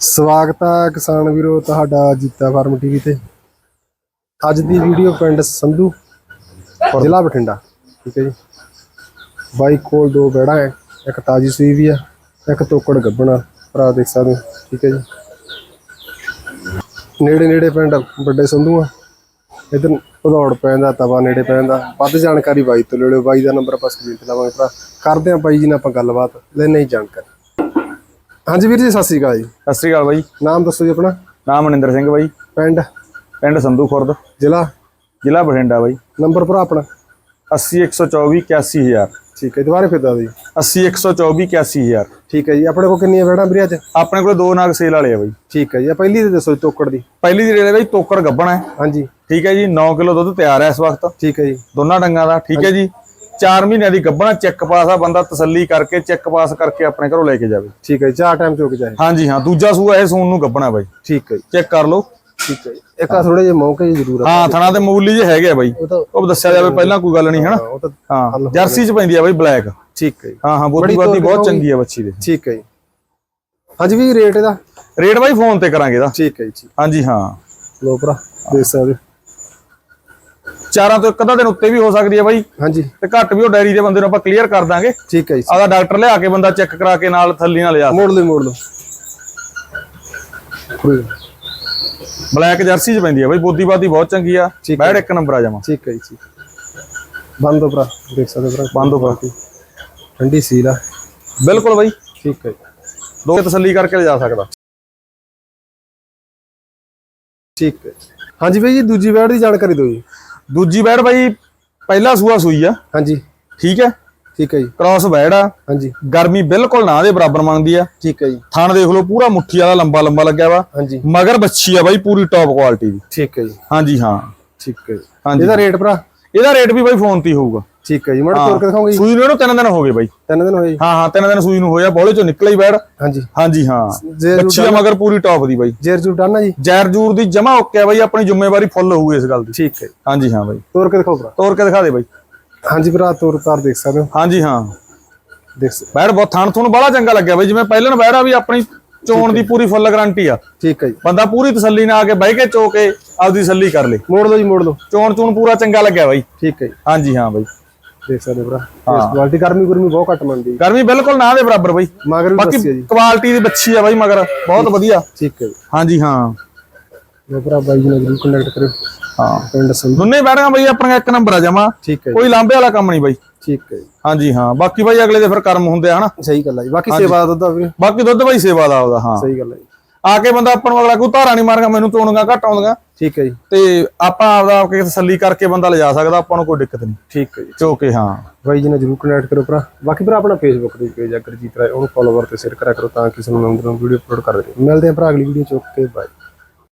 ਸਵਾਗਤ ਹੈ ਕਿਸਾਨ ਵੀਰੋ, ਤੁਹਾਡਾ ਜੀਤਾ ਫਾਰਮ ਟੀਵੀ ਤੇ। ਅੱਜ ਦੀ ਵੀਡੀਓ ਪਿੰਡ ਸੰਧੂ, ਜ਼ਿਲ੍ਹਾ ਬਠਿੰਡਾ। ਠੀਕ ਹੈ ਜੀ। ਬਾਈ ਕੋਲ ਦੋ ਬੈੜਾ ਹੈ, ਇੱਕ ਤਾਜੀ ਸੂਈ ਵੀ ਆ, ਇੱਕ ਤੋਕੜ ਗੱਬਣਾ, ਭਰਾ ਦੇਖ ਸਕਦੇ ਠੀਕ ਹੈ ਜੀ। ਨੇੜੇ ਨੇੜੇ ਪਿੰਡ ਵੱਡੇ ਸੰਧੂ ਆ। ਇਧਰ ਭਦੌੜ ਪੈਂਦਾ ਤਵਾ ਨੇੜੇ ਪੈਂਦਾ ਵੱਧ ਜਾਣਕਾਰੀ ਬਾਈ ਤੋਂ ਲੈ ਲਿਓ। ਬਾਈ ਦਾ ਨੰਬਰ ਆਪਾਂ ਸਕਰੀਨ ਤੇ ਲਾਵਾਂਗੇ, ਭਰਾ। ਕਰਦੇ ਆਂ ਬਾਈ ਜੀ ਨਾਲ ਆਪਾਂ ਗੱਲਬਾਤ ਲੈਣੇ ਹੀ ਜਾਣਕਾਰੀ। ਹਾਂਜੀ ਵੀਰ ਜੀ ਸਤਿ ਸ਼੍ਰੀ ਅਕਾਲ ਜੀ। ਸਤਿ ਸ਼੍ਰੀ ਅਕਾਲ ਬਾਈ। ਨਾਮ ਦੱਸੋ ਜੀ ਆਪਣਾ? ਨਾਮ ਮਨਿੰਦਰ ਸਿੰਘ ਬਾਈ। ਪਿੰਡ? ਪਿੰਡ ਸੰਧੂ ਖੁਰਦ। ਜ਼ਿਲ੍ਹਾ? ਜ਼ਿਲ੍ਹਾ ਬਠਿੰਡਾ ਬਾਈ। ਨੰਬਰ ਭਰਾ ਆਪਣਾ? 80 124 81000 ਠੀਕ ਹੈ ਦੁਬਾਰੇ ਫਿਰ ਦੱਸ ਦਿਓ ਜੀ। 80 124 81000 ਠੀਕ ਹੈ ਜੀ ਆਪਣੇ ਕੋਲ ਕਿੰਨੀਆਂ ਵੈੜਾਂ ਵੀਰੇ ਅੱਜ? ਆਪਣੇ ਕੋਲ ਦੋ ਨਾਗ ਸੇਲ ਵਾਲੇ ਆ ਬਾਈ। ਠੀਕ ਹੈ ਜੀ ਆ ਪਹਿਲੀ ਤੇ ਦੱਸੋ ਜੀ ਤੋਕੜ ਦੀ। ਪਹਿਲੀ ਦੀ ਰੇਲੇ ਬਾਈ ਤੋਕੜ ਗੱਬਣ ਹੈ। ਹਾਂਜੀ। ਠੀਕ ਹੈ ਜੀ 9 ਕਿਲੋ ਦੁੱਧ ਤਿਆਰ ਹੈ ਇਸ ਵਕਤ। ਠੀਕ ਹੈ ਜੀ। ਦੋਨਾਂ ਡੰਗਾਂ ਦਾ ਠੀਕ ਹੈ ਜੀ। 4 ਮਹੀਨਿਆਂ ਦੀ ਗੱਬਣਾ ਚੈੱਕ ਪਾਸ ਆ ਬੰਦਾ ਤਸੱਲੀ ਕਰਕੇ ਚੈੱਕ ਪਾਸ ਕਰਕੇ ਆਪਣੇ ਘਰੋਂ ਲੈ ਕੇ ਜਾਵੇ। ਠੀਕ ਹੈ ਚਾਰ ਟਾਈਮ ਚੁੱਕ ਜਾਏ। ਹਾਂਜੀ ਹਾਂ ਦੂਜਾ ਸੂਆ ਇਹ ਸੂਣ ਨੂੰ ਗੱਬਣਾ ਬਾਈ। ਠੀਕ ਹੈ ਚੈੱਕ ਕਰ ਲਓ। ਠੀਕ ਹੈ ਇੱਕ ਆ ਥੋੜੇ ਜਿਹੇ ਮੌਕੇ ਜੀ ਜ਼ਰੂਰ ਆ। ਹਾਂ ਥਣਾ ਤੇ ਮੂਲੀ ਜੇ ਹੈਗੇ ਆ ਬਾਈ। ਉਹ ਦੱਸਿਆ ਜਾਵੇ ਪਹਿਲਾਂ ਕੋਈ ਗੱਲ ਨਹੀਂ ਤਾਂ ਹਾਂ ਜਰਸੀ ਚ ਪੈਂਦੀ ਆ ਬਾਈ ਬਲੈਕ ਠੀਕ ਹੈ ਹਾਂ ਹਾਂ ਬੋਦੀ ਬਾਦੀ ਬਹੁਤ? ਚੰਗੀ ਆ ਬੱਚੀ ਦੇ ਠੀਕ ਹੈ ਹਾਂਜੀ ਵੀ ਰੇਟ ਇਹਦਾ? ਰੇਟ ਬਾਈ ਫੋਨ ਤੇ ਕਰਾਂਗੇ ਇਹਦਾ। ਠੀਕ ਹੈ ਜੀ ਹਾਂਜੀ ਹਾਂ। ਲੋ ਭਰਾ ਦੇਖ ਸਕਦੇ ਚਾਰਾਂ ਤੋਂ ਇੱਕ ਅੱਧਾ ਦਿਨ ਉੱਤੇ ਵੀ ਹੋ ਸਕਦੀ ਹੈ ਬਾਈ। ਹਾਂਜੀ। ਤੇ ਘੱਟ ਵੀ ਉਹ ਡੈਰੀ ਦੇ ਬੰਦੇ ਨੂੰ ਆਪਾਂ ਕਲੀਅਰ ਕਰ ਦਾਂਗੇ। ਠੀਕ ਹੈ ਜੀ। ਆਦਾ ਡਾਕਟਰ ਲਿਆ ਕੇ ਬੰਦਾ ਚੈੱਕ ਕਰਾ ਕੇ ਨਾਲ ਥੱਲੀ ਨਾਲ ਲਿਆ। ਮੋੜ ਲਓ ਮੋੜ ਲਓ। ਬਲੈਕ ਜਰਸੀ ਚ ਪੈਂਦੀ ਹੈ ਬਾਈ ਬੋਦੀ ਬਾਦੀ ਬਹੁਤ ਚੰਗੀ ਆ। ਬੈੜ ਇੱਕ ਨੰਬਰ ਆ ਜਾਵਾਂ। ਠੀਕ ਹੈ ਜੀ ਬੰਦ ਭਰਾ ਦੇਖ ਸਕਦੇ ਭਰਾ। ਬੰਦ ਭਰਾ। ਠੰਡੀ ਸੀਲ ਆ। ਬਿਲਕੁਲ ਬਾਈ। ਠੀਕ ਹੈ ਜੀ। ਦੋ ਤਸੱਲੀ ਕਰਕੇ ਲਿਜਾ ਸਕਦਾ। ਠੀਕ ਹੈ ਜੀ। ਹਾਂਜੀ ਬਾਈ ਜੀ ਦੂਜੀ ਵੈੜ ਦੀ ਜਾਣਕਾਰੀ ਦਿਓ ਜੀ। ਦੂਜੀ ਬੈੜ ਬਾਈ ਪਹਿਲਾ ਸੂਆ ਸੂਈ ਆ। ਹਾਂਜੀ। ਠੀਕ ਹੈ? ਠੀਕ ਹੈ ਜੀ। ਕ੍ਰਾਸ ਬੈੜ ਆ। ਹਾਂਜੀ। ਗਰਮੀ ਬਿਲਕੁਲ ਨਾ ਦੇ ਬਰਾਬਰ ਮੰਗਦੀ ਆ। ਠੀਕ ਹੈ ਜੀ। ਥਣ ਦੇਖ ਲਓ ਪੂਰਾ ਮੁੱਠੀ ਵਾਲਾ ਲੰਬਾ ਲੰਬਾ ਲੱਗਿਆ ਵਾ। ਹਾਂਜੀ। ਮਗਰ ਬੱਚੀ ਆ ਬਾਈ ਪੂਰੀ ਟੌਪ ਕੁਆਲਿਟੀ ਦੀ। ਠੀਕ ਹੈ ਜੀ। ਹਾਂਜੀ ਹਾਂ। ਠੀਕ ਹੈ ਜੀ। ਹਾਂਜੀ। ਇਹਦਾ ਰੇਟ ਭਰਾ? ਇਹਦਾ ਰੇਟ ਵੀ ਬਾਈ ਫੋਨ ਤੇ ਹੀ ਹੋਊਗਾ। ਠੀਕ ਹੈ ਜੀ ਮੜ ਤੋਰ ਕੇ ਦਿਖਾਉਂਗੇ ਸੂਈ ਨੂੰ ਇਹਨੂੰ ਤਿੰਨ ਦਿਨ ਹੋ ਗਏ ਬਾਈ। ਤਿੰਨ ਦਿਨ ਹੋਏ ਹਾਂ ਹਾਂ ਤਿੰਨ ਦਿਨ ਸੂਈ ਨੂੰ ਹੋਇਆ ਬੋਲੇ ਚੋਂ ਨਿਕਲੀ ਬੈੜ ਹਾਂਜੀ। ਹਾਂਜੀ ਹਾਂ। ਜੇਰ ਬੱਚੀ ਆ ਮਗਰ ਪੂਰੀ ਟੌਪ ਦੀ ਬਾਈ। ਜੇਰ ਜੂ ਡਾਨਾ ਜੀ। ਜੈਰ ਜੂਰ ਦੀ ਜਮਾ ਓਕੇ ਬਾਈ ਆਪਣੀ ਜ਼ਿੰਮੇਵਾਰੀ ਫੁੱਲ ਹੋਊ ਇਸ ਗੱਲ ਦੀ। ਠੀਕ ਹੈ। ਹਾਂਜੀ ਹਾਂ ਬਾਈ। ਤੋਰ ਕੇ ਦਿਖਾਓ ਭਰਾ। ਤੋਰ ਕੇ ਦਿਖਾ ਦੇ ਬਾਈ। ਹਾਂਜੀ ਭਰਾ ਤੋਰ ਤਾਰ ਦੇਖ ਸਕਦੇ ਹੋ। ਹਾਂਜੀ ਹਾਂ। ਦੇਖ ਸਕਦੇ ਬੈੜ ਬਹੁਤ ਥਣ ਥੁਣ ਬੜਾ ਚੰਗਾ ਲੱਗਿਆ ਬਾਈ ਜਿਵੇਂ ਪਹਿਲਾਂ ਬੈੜ ਵੀ ਆਪਣੀ ਚੋਣ ਦੀ ਪੂਰੀ ਫੁੱਲ ਗਾਰੰਟੀ ਆ। ਠੀਕ ਹੈ ਜੀ। ਬੰਦਾ ਪੂਰੀ ਤਸੱਲੀ ਨਾਲ ਆ ਕੇ ਬਹਿ ਕੇ ਚੋ ਕੇ ਆਪਦੀ ਤਸੱਲੀ ਕਰ ਲੇ। ਮੋੜ ਲਓ ਜੀ ਮੋੜ ਲਓ। ਚੋਣ ਚੂਣ ਪੂਰਾ ਚੰਗਾ ਲੱਗਿਆ ਬਾਈ। ਠੀਕ ਹੈ ਜੀ। ਹਾਂਜੀ ਹਾਂ ਬਾਈ। ਦੇਖ ਸਕਦੇ ਭਰਾ ਇਸ ਕੁਆਲਿਟੀ ਗਰਮੀ ਗੁਰਮੀ ਬਹੁਤ ਘੱਟ ਮੰਨਦੀ ਗਰਮੀ ਬਿਲਕੁਲ ਨਾ ਦੇ ਬਰਾਬਰ ਬਾਈ। ਮਗਰ ਵੀ ਬਾਕੀ ਜੀ। ਕੁਆਲਿਟੀ ਦੀ ਬੱਚੀ ਆ ਬਾਈ ਮਗਰ ਬਹੁਤ ਵਧੀਆ। ਠੀਕ ਹੈ ਜੀ। ਹਾਂਜੀ ਹਾਂ। ਲੋ ਭਰਾ ਬਾਈ ਜੀ ਨਾਲ ਜਰੂਰ ਕੰਟੈਕਟ ਕਰਿਓ। ਹਾਂ। ਪਿੰਡ ਸੰਧੂ ਦੋਨੇ ਬੈਠਾਂ ਬਾਈ ਆਪਣਾ ਇੱਕ ਨੰਬਰ ਆ ਜਮਾ। ਠੀਕ ਹੈ ਕੋਈ ਲਾਂਬੇ ਵਾਲਾ ਕੰਮ ਨਹੀਂ ਬਾਈ। ਠੀਕ ਹੈ ਜੀ। ਹਾਂਜੀ ਹਾਂ। ਬਾਕੀ ਬਾਈ ਅਗਲੇ ਦੇ ਫਿਰ ਕਰਮ ਹੁੰਦੇ ਆ ਹਨਾ? ਸਹੀ ਗੱਲ ਹੈ ਜੀ। ਬਾਕੀ ਸੇਵਾ ਦਾ ਦੁੱਧ ਵੀ ਬਾਕੀ ਦੁੱਧ ਬਾਈ ਸੇਵਾ ਦਾ ਉਹਦਾ ਹਾਂ। ਸਹੀ ਗੱਲ ਹੈ ਜੀ। ਆ ਕੇ ਬੰਦਾ ਆਪਾਂ ਨੂੰ ਅਗਲਾ ਕੋਈ ਧਾਰਾ ਨਹੀਂ ਮਾਰਗਾ ਮੈਨੂੰ ਚੋਣਗਾ ਘੱਟ ਆਉਂਦੀਆਂ। ਠੀਕ ਹੈ ਜੀ। ਤੇ ਆਪਾਂ ਆਪਦਾ ਕੇ ਤਸੱਲੀ ਕਰਕੇ ਬੰਦਾ ਲਿਜਾ ਸਕਦਾ ਆਪਾਂ ਨੂੰ ਕੋਈ ਦਿੱਕਤ ਨਹੀਂ। ਠੀਕ ਹੈ ਜੀ। ਚੋ ਕੇ ਹਾਂ। ਬਾਈ ਜੀ ਨਾਲ ਜਰੂਰ ਕੰਟੈਕਟ ਕਰੋ ਭਰਾ। ਬਾਕੀ ਭਰਾ ਆਪਣਾ ਫੇਸਬੁੱਕ ਤੇ ਪੇਜ ਆ ਗੁਰਜੀਤ ਰਾਏ ਉਹਨੂੰ ਫੋਲੋਵਰ ਤੇ ਸ਼ੇਅਰ ਕਰਿਆ ਕਰੋ ਤਾਂ ਕਿ ਸਾਨੂੰ ਨੰਬਰ ਵੀਡੀਓ ਅਪਲੋਡ ਕਰ ਦੇ ਮਿਲਦੇ ਆ ਭਰਾ ਅਗਲੀ ਵੀਡੀਓ ਚ। Okay bye